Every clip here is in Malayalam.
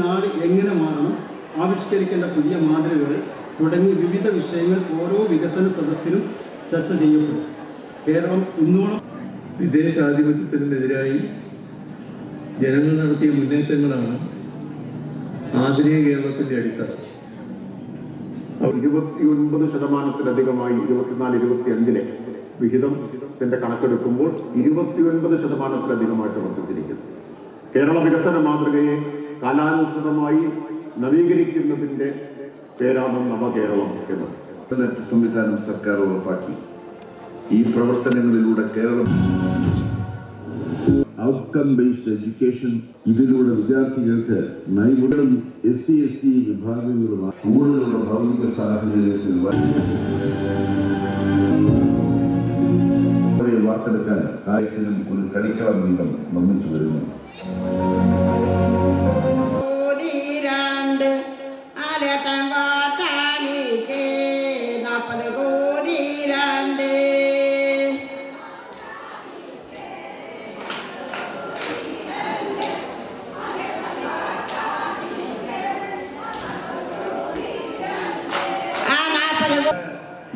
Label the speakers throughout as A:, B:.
A: നാട് എങ്ങനെ മാറണം ആവിഷ്കരിക്കേണ്ട പുതിയ മാതൃകകൾ തുടങ്ങി വിവിധ വിഷയങ്ങൾ ഓരോ വികസന സദസ്സിലും ചർച്ച ചെയ്യപ്പെടും. കേരളം ഇന്നോളം
B: വിദേശാധിപത്യത്തിനെതിരായി ജനങ്ങൾ നടത്തിയ മുന്നേറ്റങ്ങളാണ് ആധുനിക കേരളത്തിന്റെ അടിത്തറ.
C: ഇരുപത്തി ഒൻപത് ശതമാനത്തിലധികമായി ഇരുപത്തിനാല് ഇരുപത്തി അഞ്ചിലെ വിഹിതത്തിന്റെ കണക്കെടുക്കുമ്പോൾ ഇരുപത്തിയൊൻപത് ശതമാനത്തിലധികമായിട്ട് വർദ്ധിച്ചിരിക്കുന്നു. കേരള വികസന മാതൃകയെ കാലാനുസൃതമായി നവീകരിക്കുന്നതിന്റെ പേരാണ് നവകേരളം എന്നത്.
D: ഇന്റർനെറ്റ് സംവിധാനം സർക്കാർ ഉറപ്പാക്കി. ഈ പ്രവർത്തനങ്ങളിലൂടെ കേരളം ഔട്ട്കം ബേസ്ഡ് എഡ്യൂക്കേഷൻ ഇതിലൂടെ വിദ്യാർത്ഥികൾക്ക് നൈപുണ്യം എസ് സി എസ് ടി വിഭാഗങ്ങളുമായി കൂടുതലുള്ള ഭൗതിക സാഹചര്യത്തിൽ വാർത്തെടുക്കാൻ കാര്യത്തിലും ഒരു കളിക്കാർ വീതം നിർമ്മിച്ചു വരുന്നു.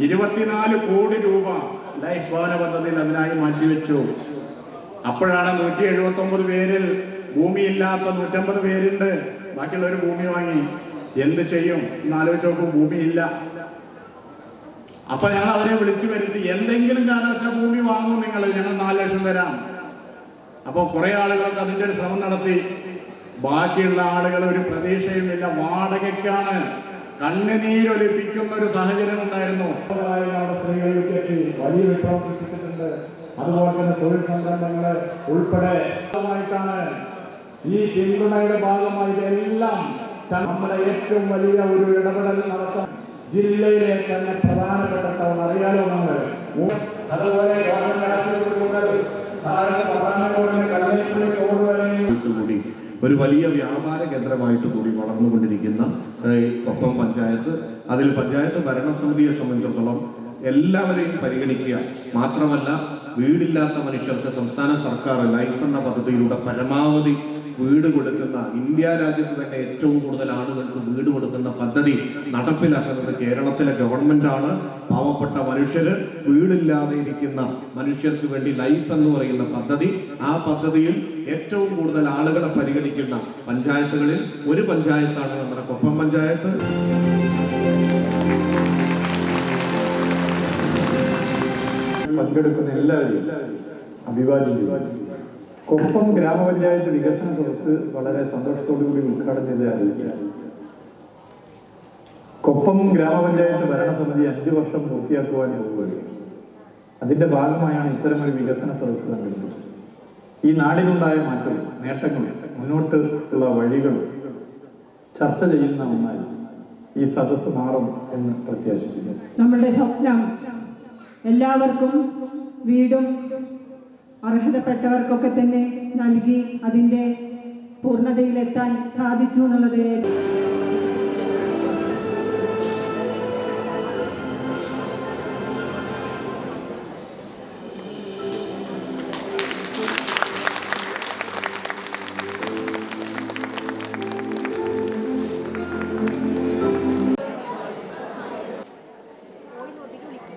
C: ഇരുപത്തിനാല് കോടി രൂപ ലൈഫ് ഭവന പദ്ധതിയിൽ അതിനായി മാറ്റിവെച്ചു. അപ്പോഴാണ് നൂറ്റി എഴുപത്തി ഒമ്പത് പേരിൽ ഭൂമിയില്ലാത്ത നൂറ്റമ്പത് പേരുണ്ട്. ബാക്കിയുള്ളവർ ഭൂമി വാങ്ങി. എന്ത് ചെയ്യും? എന്ന് ആലോചിച്ച് നോക്കും ഭൂമിയില്ല. അപ്പൊ ഞങ്ങൾ അവരെ വിളിച്ചു വരുത്തി എന്തെങ്കിലും കാരണവശാൽ ഭൂമി വാങ്ങും നിങ്ങൾ ഞങ്ങൾ നാല് ലക്ഷം തരാം. അപ്പോൾ കുറെ ആളുകളൊക്കെ അതിന്റെ ഒരു ശ്രമം നടത്തി. ബാക്കിയുള്ള ആളുകൾ ഒരു പ്രതീക്ഷയുമില്ല. വാടകയ്ക്കാണ്. കണ്ണുനീരൊലിപ്പിക്കുന്ന ഒരു സാഹചര്യം ഉണ്ടായിരുന്നു സ്ത്രീകളിലേക്ക് വലിയ വിപ്ലവം സൃഷ്ടിച്ചിട്ടുണ്ട്. അതുപോലെ തന്നെ തൊഴിൽ സംരംഭങ്ങൾ ഉൾപ്പെടെ ഈ പിന്തുണയുടെ ഭാഗമായിട്ട് എല്ലാം നമ്മുടെ ഏറ്റവും വലിയ ഒരു ഇടപെടൽ നടത്താൻ ജില്ലയിലെ തന്നെ പ്രധാനപ്പെട്ട അറിയാലോ നമ്മൾ അതുപോലെ ഗവൺമെന്റ് ആശുപത്രി മുതൽ പ്രധാന ഗവൺമെന്റ് കല്ലൈപ്പള്ളി റോഡ് വരെയും
E: കൂടി ഒരു വലിയ വ്യാപാര കേന്ദ്രമായിട്ട് കൂടി വളർന്നുകൊണ്ടിരിക്കുന്ന കൊപ്പം പഞ്ചായത്ത്. അതിൽ പഞ്ചായത്ത് ഭരണസമിതിയെ സംബന്ധിച്ചിടത്തോളം എല്ലാവരെയും പരിഗണിക്കുക മാത്രമല്ല വീടില്ലാത്ത മനുഷ്യർക്ക് സംസ്ഥാന സർക്കാർ ലൈഫ് എന്ന പദ്ധതിയിലൂടെ പരമാവധി വീട് കൊടുക്കുന്ന ഇന്ത്യ രാജ്യത്ത് തന്നെ ഏറ്റവും കൂടുതൽ ആളുകൾക്ക് വീട് കൊടുക്കുന്ന പദ്ധതി നടപ്പിലാക്കുന്നത് കേരളത്തിലെ ഗവൺമെന്റാണ് പാവപ്പെട്ട മനുഷ്യര് വീടില്ലാതെ ഇരിക്കുന്ന മനുഷ്യർക്ക് വേണ്ടി ലൈഫ് എന്ന് പറയുന്ന പദ്ധതി. ആ പദ്ധതിയിൽ ഏറ്റവും കൂടുതൽ ആളുകളെ പരിഗണിക്കുന്ന പഞ്ചായത്തുകളിൽ ഒരു പഞ്ചായത്താണ് നമ്മുടെ കൊപ്പം പഞ്ചായത്ത്.
F: പങ്കെടുക്കുന്ന എല്ലാവരെയും അഭിവാദ്യം ചെയ്യുന്നു. കൊപ്പം ഗ്രാമപഞ്ചായത്ത് വികസന സദസ്സ് വളരെ സന്തോഷത്തോടുകൂടി ഉദ്ഘാടനം ചെയ്ത് അറിയിക്കുകയാണ് കൊപ്പം ഗ്രാമപഞ്ചായത്ത് ഭരണസമിതി അഞ്ച് വർഷം പൂർത്തിയാക്കുവാൻ പോവുകയാണ് അതിന്റെ ഭാഗമായാണ് ഇത്തരമൊരു വികസന സദസ്സ് സംഘടിപ്പിച്ചത്. ഈ നാടിനുണ്ടായ മാറ്റം നേട്ടങ്ങളും മുന്നോട്ട് ഉള്ള വഴികൾ ചർച്ച ചെയ്യുന്ന ഒന്നായി ഈ സദസ്സ് മാറും എന്ന് പ്രത്യാശിക്കുന്നു.
G: നമ്മുടെ സ്വപ്നം എല്ലാവർക്കും വീടും അർഹതപ്പെട്ടവർക്കൊക്കെ തന്നെ നൽകി അതിന്റെ പൂർണതയിലെത്താൻ സാധിച്ചു എന്നുള്ളത്